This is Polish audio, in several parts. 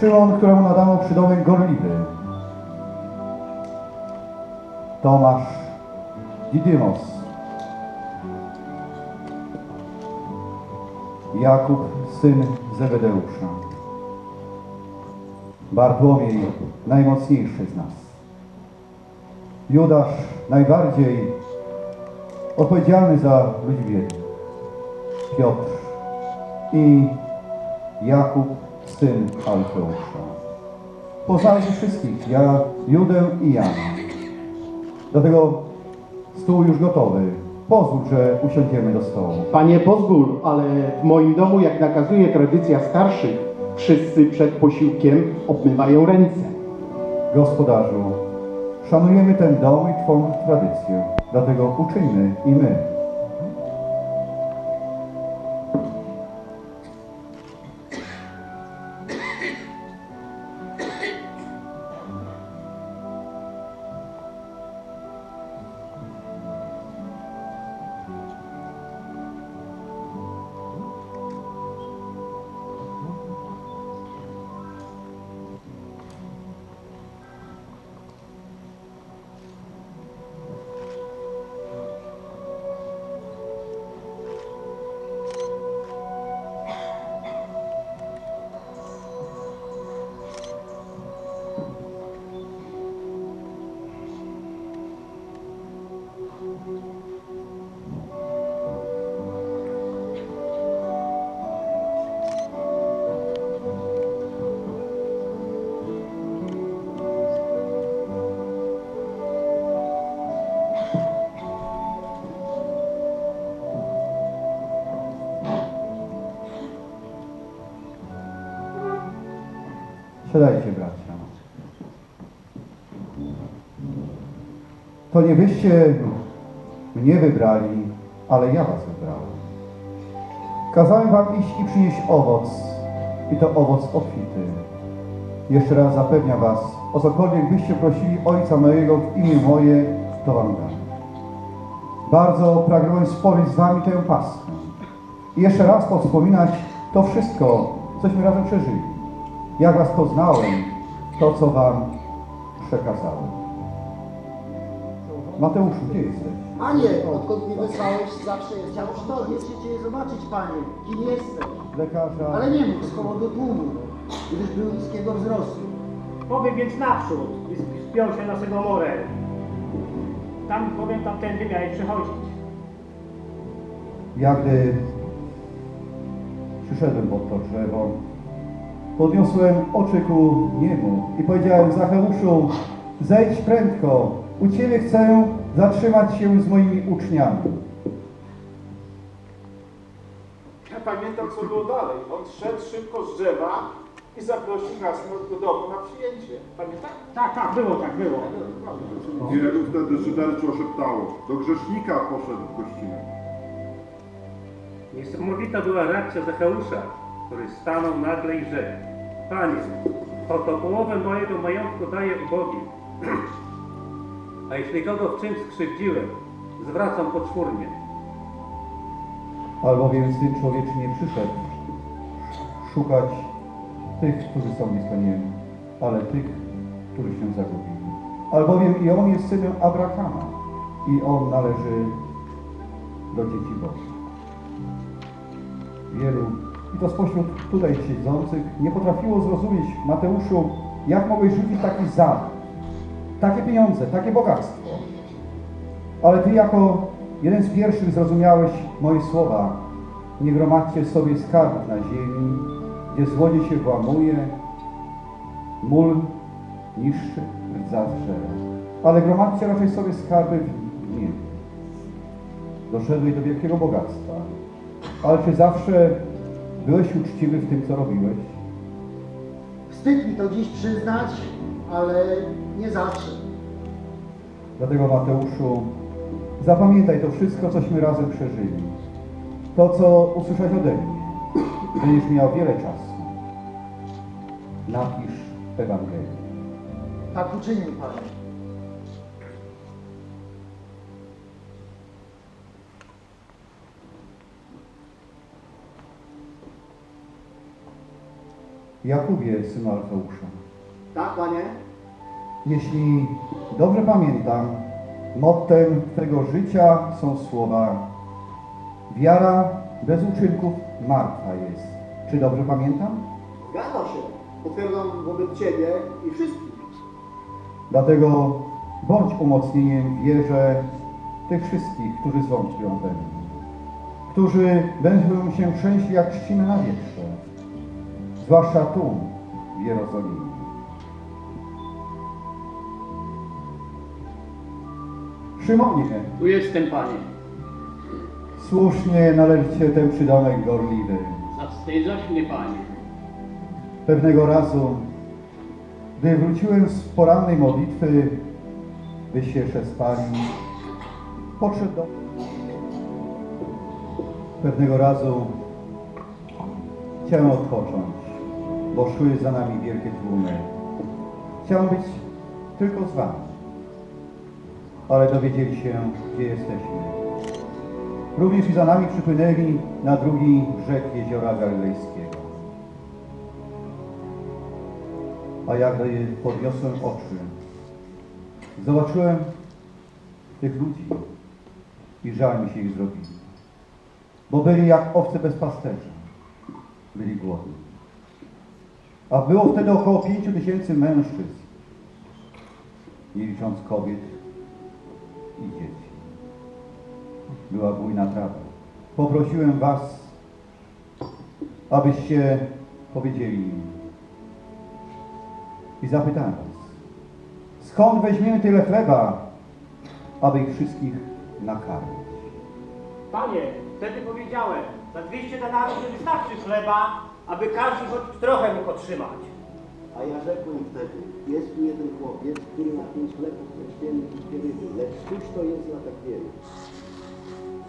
Szymon, któremu nadano przydomek Gorliwy. Tomasz Didymos. Jakub, syn Zebedeusza. Bartłomiej, najmocniejszy z nas. Judasz, najbardziej odpowiedzialny za ludzi biednych. Piotr i Jakub, syn Alfeusza. Poznajcie wszystkich, ja, Judę i Jana. Dlatego stół już gotowy. Pozwól, że usiądziemy do stołu. Panie pozwól, ale w moim domu, jak nakazuje tradycja starszych, wszyscy przed posiłkiem obmywają ręce. Gospodarzu, szanujemy ten dom i Twą tradycję. Dlatego uczyjmy i my. Siadajcie, bracia. To nie wyście mnie wybrali, ale ja was wybrałem. Kazałem wam iść i przynieść owoc, i to owoc obfity. Jeszcze raz zapewniam was, o cokolwiek byście prosili Ojca mojego w imię moje, to wam dam. Bardzo pragnąłem spowiedzieć z wami tę Paschę. I jeszcze raz powspominać to wszystko, cośmy razem przeżyli. Jak was poznałem, to co wam przekazałem. Mateuszu, gdzie jesteś? Panie, odkąd mnie wysłałeś, zawsze jestem przy Tobie. Chcę Cię zobaczyć, Panie, kim jesteś. Lekarza. Ale nie mógł z powodu tłumu, gdyż był niskiego wzrostu. Pobiegł więc naprzód i sp- spiął się na swego morę. Tam powiem tamtędy miałeś przechodzić. Ja gdy przyszedłem pod to drzewo, podniosłem oczy ku niemu i powiedziałem Zacheuszu, zejdź prędko, u Ciebie chcę zatrzymać się z moimi uczniami. Ja pamiętam, co było dalej. On szedł szybko z drzewa i zaprosił nas do domu na przyjęcie. Pamiętasz? Tak, tak, było, tak było. Wielu wtedy szyderczo szeptało. Do grzesznika poszedł w gościnę. Niesamowita była reakcja Zacheusza, który stanął nagle i rzekł Panie, oto połowę mojego majątku daję ubogim. A jeśli kogo w czymś skrzywdziłem, zwracam poczwórnie. Albowiem Syn Człowieczy nie przyszedł szukać tych, którzy są Niemu, ale tych, którzy się zagubili. Albowiem i On jest synem Abrahama i On należy do dzieci Bożych. Wielu, i to spośród tutaj siedzących, nie potrafiło zrozumieć, Mateuszu, jak mogłeś rzucić taki zamek, takie pieniądze, takie bogactwo. Ale Ty jako jeden z pierwszych zrozumiałeś moje słowa. Nie gromadźcie sobie skarbów na ziemi, gdzie złodziej się włamuje, mól niszczy, rdza. Ale gromadźcie raczej sobie skarby w niebie. Doszedłeś do wielkiego bogactwa. Ale czy zawsze byłeś uczciwy w tym, co robiłeś? Wstyd mi to dziś przyznać, ale nie zawsze. Dlatego Mateuszu, zapamiętaj to wszystko, cośmy razem przeżyli. To, co usłyszałeś ode mnie. Będziesz miał wiele czasu. Napisz Ewangelię. Tak uczynił, Panie. Jakubie, synu Alfeusza. Tak, panie? Jeśli dobrze pamiętam, mottem Twego życia są słowa Wiara bez uczynków martwa jest. Czy dobrze pamiętam? Zgadza się. Potwierdzam wobec ciebie i wszystkich. Dlatego bądź umocnieniem wierze tych wszystkich, którzy zwątpią we mnie, którzy będą się trzęśli jak trzciny na wietrze, zwłaszcza tu, w Jerozolimie. Szymonie, Tu jestem, panie. słusznie należy Cię ten przydomek gorliwy. Zawstydzasz mnie, panie. Pewnego razu, gdy wróciłem z porannej modlitwy, byście jeszcze spali, podszedł do... Pewnego razu chciałem odpocząć, bo szły za nami wielkie tłumy. Chciałem być tylko z Wami, ale dowiedzieli się, gdzie jesteśmy. Również i za nami przypłynęli na drugi brzeg jeziora Galilejskiego. A jak podniosłem oczy, zobaczyłem tych ludzi i żal mi się ich zrobiło. Bo byli jak owce bez pasterza. Byli głodni. A było wtedy około pięciu tysięcy mężczyzn, nie licząc kobiet i dzieci. Była bujna trawa. Poprosiłem was, abyście powiedzieli mi, i zapytałem was, skąd weźmiemy tyle chleba, aby ich wszystkich nakarmić? Panie, wtedy powiedziałem, za 200 denarów nie wystarczy chleba, aby każdy choć trochę mógł otrzymać. A ja rzekłem wtedy, jest tu jeden chłopiec, który ma pięć chlebów trzciennych i dwie ryby, lecz cóż to jest dla tak wielu?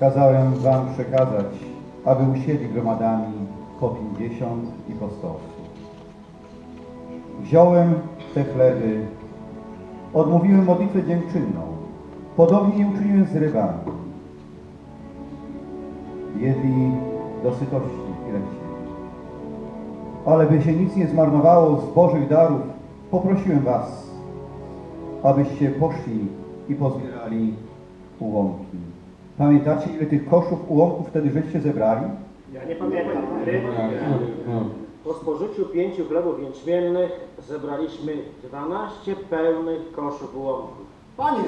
Kazałem wam przekazać, aby usiedli gromadami po pięćdziesiąt i po sto osób. Wziąłem te chleby, odmówiłem modlitwę dziękczynną, podobnie nie uczyniłem z rybami. Jedli do sytości ile chcieli. Ale by się nic nie zmarnowało z Bożych darów, poprosiłem was, abyście poszli i pozbierali ułomki. Pamiętacie, ile tych koszów ułomków wtedy żeście zebrali? Ja nie pamiętam. Po spożyciu pięciu chlebów jęczmiennych zebraliśmy 12 pełnych koszów ułomków. Panie,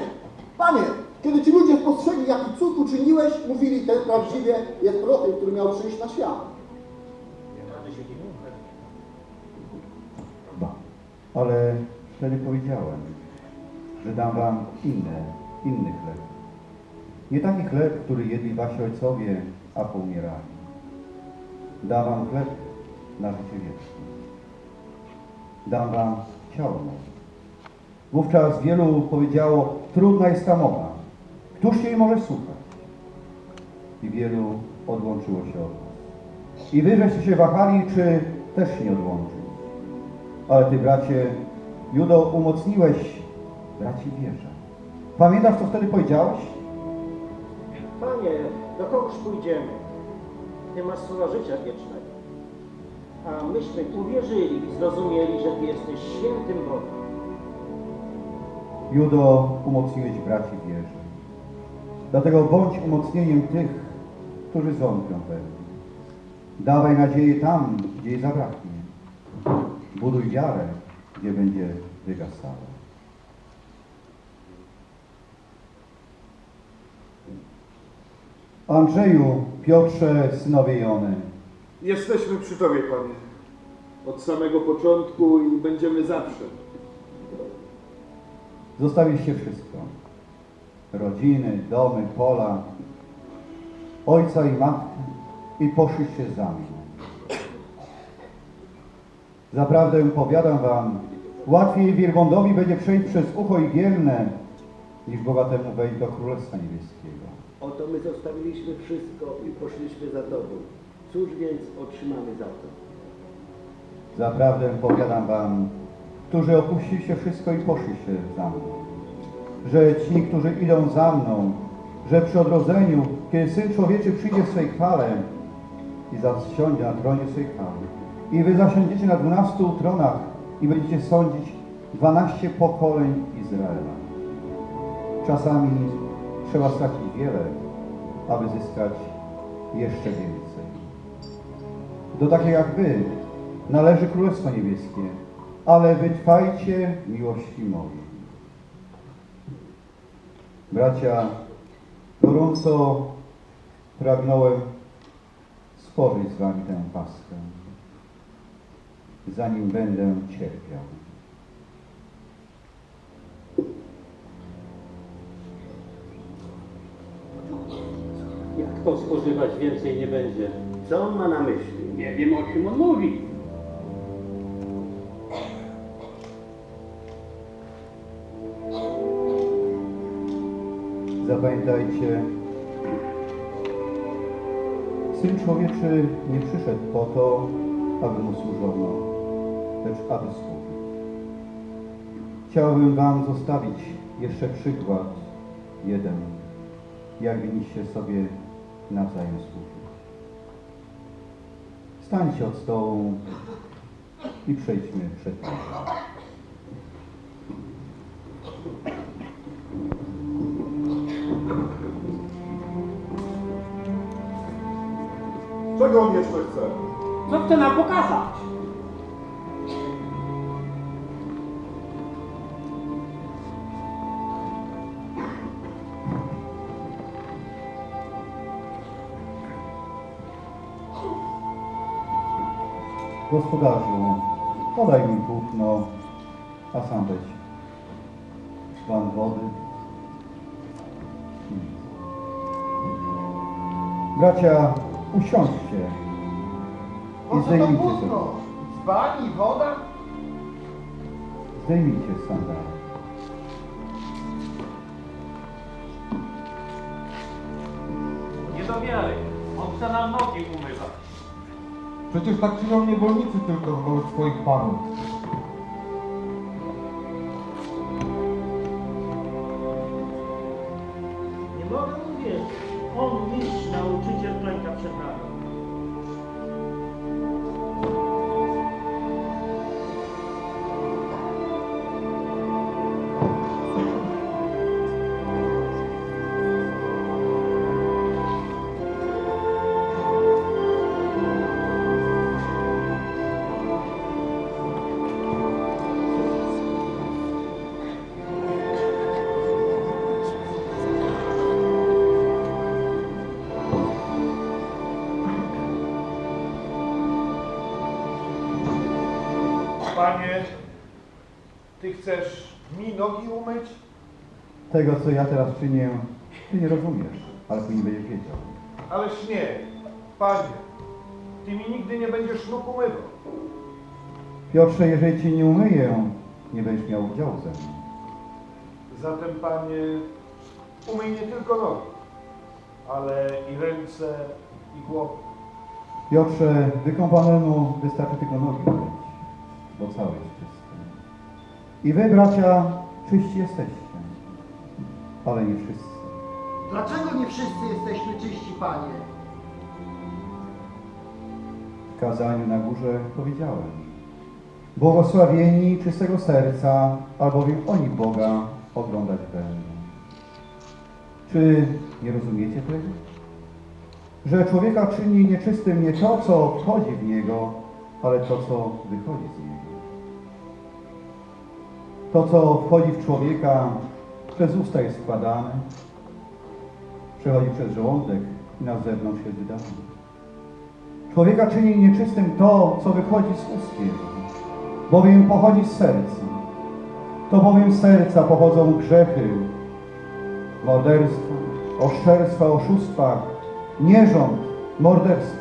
panie, kiedy ci ludzie spostrzegli, jaki cud uczyniłeś, mówili, ten prawdziwie jest prorokiem, który miał przyjść na świat. Ale wtedy powiedziałem, że dam wam inne, inny chleb. Nie taki chleb, który jedli wasi ojcowie, a poumierali. Dam wam chleb na życie wieczne. Dam wam ciało. Wówczas wielu powiedziało, trudna jest ta mowa. Któż jej może słuchać? I wielu odłączyło się od nas. I wy żeście się wahali, czy też się nie odłączyć. Ale ty, bracie, Judo, umocniłeś braci wierze. Pamiętasz, co wtedy powiedziałeś? Panie, do kogoż pójdziemy? Ty masz słowa życia wiecznego. A myśmy uwierzyli i zrozumieli, że Ty jesteś świętym Bogiem. Judo, umocniłeś braci wierze. Dlatego bądź umocnieniem tych, którzy zwątpią we mnie. Dawaj nadzieję tam, gdzie jej zabraknie. Buduj wiarę, gdzie będzie wygasała. Andrzeju, Piotrze, synowie Jony, Jesteśmy przy Tobie, Panie. Od samego początku i będziemy zawsze. Zostawiliście wszystko. Rodziny, domy, pola, ojca i matkę i poszliście za mną. Zaprawdę powiadam wam, łatwiej wielbłądowi będzie przejść przez ucho igielne, niż bogatemu wejść do Królestwa Niebieskiego. Oto my zostawiliśmy wszystko i poszliśmy za Tobą. Cóż więc otrzymamy za to? Zaprawdę powiadam wam, którzy opuściliście wszystko i poszliście za mną, że ci, którzy idą za mną, że przy odrodzeniu, kiedy Syn Człowieczy przyjdzie w swej chwale i zasiądzie na tronie swej chwały, I wy zasiądziecie na dwunastu tronach i będziecie sądzić dwanaście pokoleń Izraela. Czasami trzeba stracić wiele, aby zyskać jeszcze więcej. Do takich jak wy należy Królestwo Niebieskie, ale wytrwajcie miłości mojej. Bracia, gorąco pragnąłem spożyć z wami tę paskę, zanim będę cierpiał. Jak to spożywać więcej nie będzie? Co on ma na myśli? Nie wiem o czym on mówi. Zapamiętajcie, Syn Człowieczy nie przyszedł po to, aby Mu służono, lecz aby. Chciałbym Wam zostawić jeszcze przykład jeden, jak winniście sobie nawzajem służyć. Stańcie od stołu i przejdźmy przed Panem. Czego on jeszcze chce? Co chce nam pokazać? Gospodarzu, podaj mi płótno, a sam weź szklan wody. Bracia, usiądźcie i zdejmijcie sobie. Dzban i woda? Zdejmijcie sandały. Nie do wiary. On chce nam nogi umywać. Przecież tak czynią niewolnicy tylko wobec swoich panów. Chcesz mi nogi umyć? Tego, co ja teraz czynię, ty nie rozumiesz, ale później będziesz wiedział. Ależ nie, panie, ty mi nigdy nie będziesz nóg umywał. Piotrze, jeżeli cię nie umyję, nie będziesz miał udziału ze mną. Zatem, panie, umyj nie tylko nogi, ale i ręce, i głowę. Piotrze, wykąpanemu wystarczy tylko nogi umyć, bo cały jest. I wy, bracia, czyści jesteście, ale nie wszyscy. Dlaczego nie wszyscy jesteśmy czyści, Panie? W kazaniu na górze powiedziałem. Błogosławieni czystego serca, albowiem oni Boga oglądać będą. Czy nie rozumiecie tego? Że człowieka czyni nieczystym nie to, co wchodzi w niego, ale to, co wychodzi z niego. To, co wchodzi w człowieka, przez usta jest składane, przechodzi przez żołądek i na zewnątrz jest wydane. Człowieka czyni nieczystym to, co wychodzi z ust jego, bowiem pochodzi z serca. To bowiem z serca pochodzą grzechy, morderstwa, oszczerstwa, oszustwa, nierząd, morderstwo.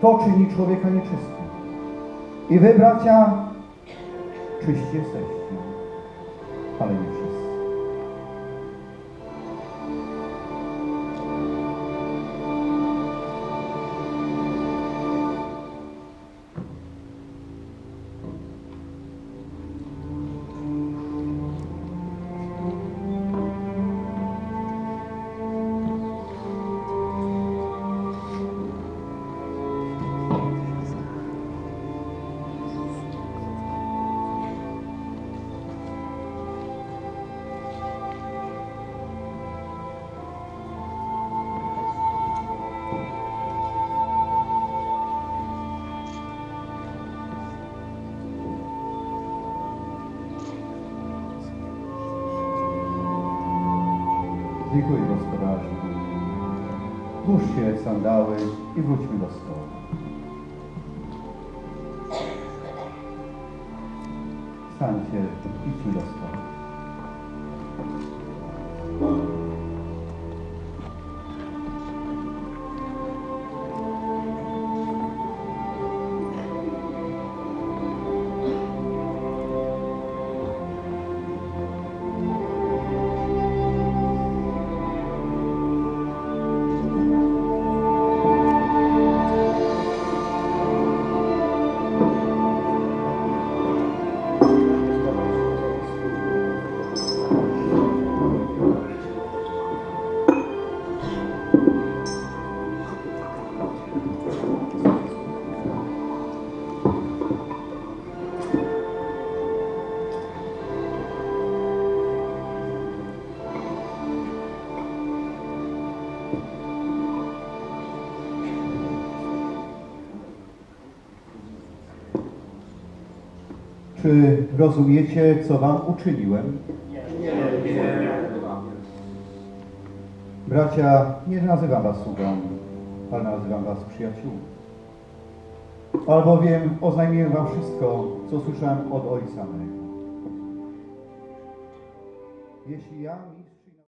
To czyni człowieka nieczystym. I wy, bracia, czyści jesteście, ale Dziękuję gospodarzu. Włóżcie sandały i wróćmy do stołu. Stańcie, idźmy do stołu. Czy rozumiecie, co wam uczyniłem? Bracia, nie nazywam was sługą, ale nazywam was przyjaciółmi. Albowiem oznajmiłem wam wszystko, co słyszałem od Ojca mego. Jeśli ja